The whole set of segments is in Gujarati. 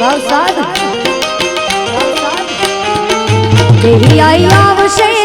વરસાદ દેહી આઈ આવશે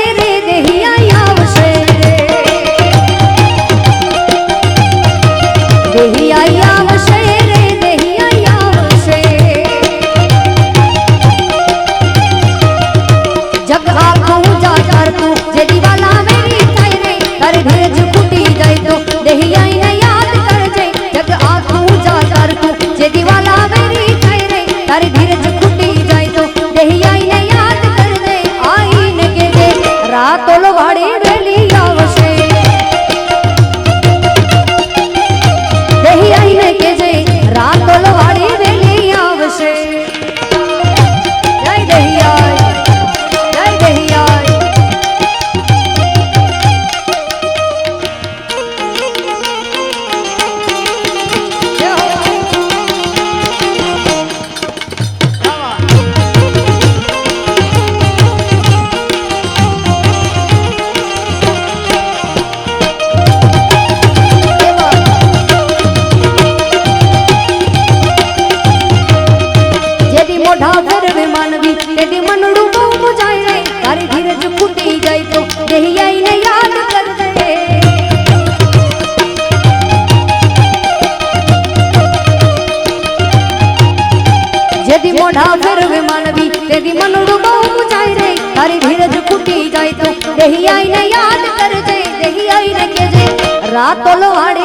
ધરા ફેરવે માનવી તેથી મનડું બહુ પૂછાય રે. તારી ધીરજ ખૂટી જાય તો દેહી આઈને યાદ કરજે, દેહી આઈને કેજે રાતો લો લોહાડે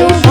Chuva.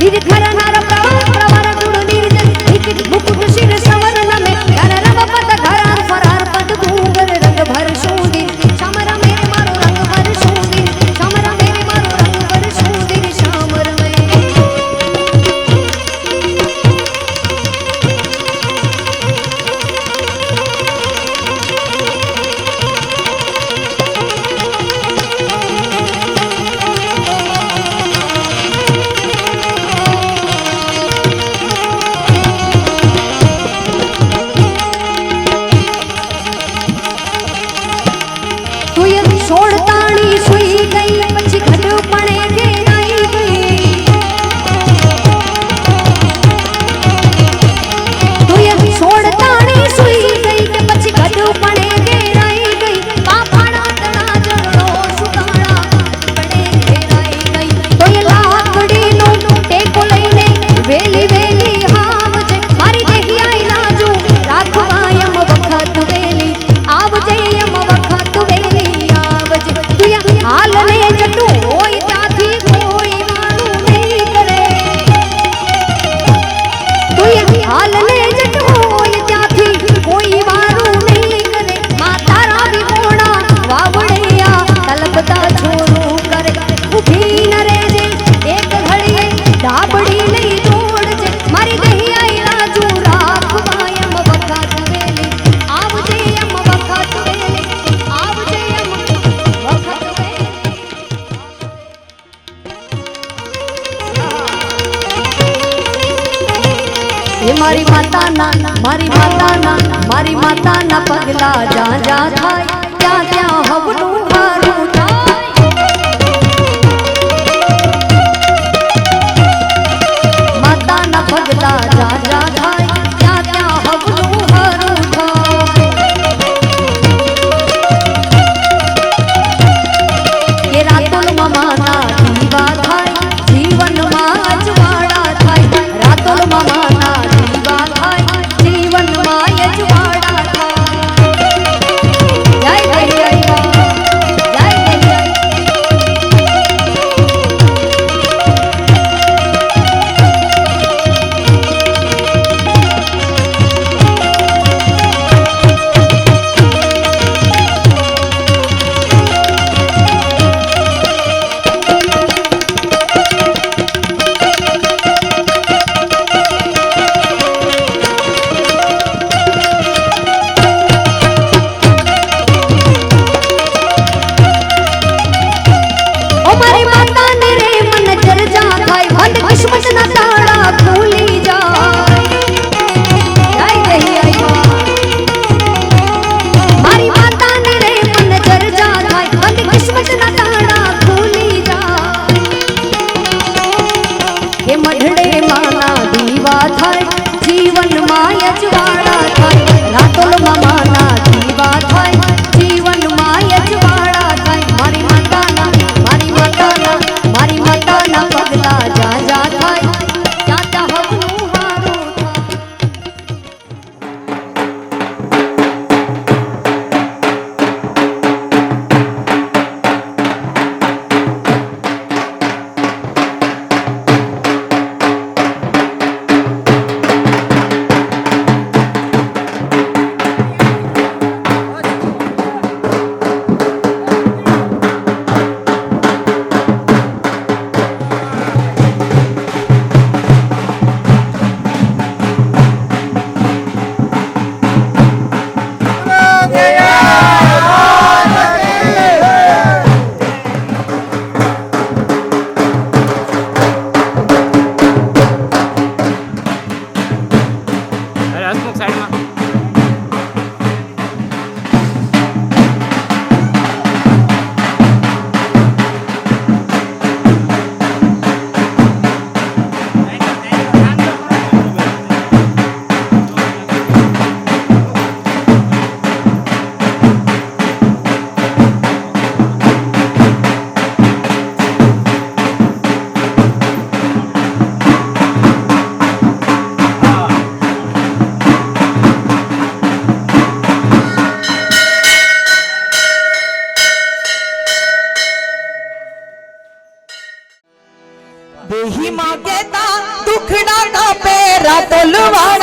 你的太阳。મારી માતાના મારી માતાના મારી માતાના પગલા જા જા થાય ત્યાં ત્યાં હવનું ತೊಲುವಾಡ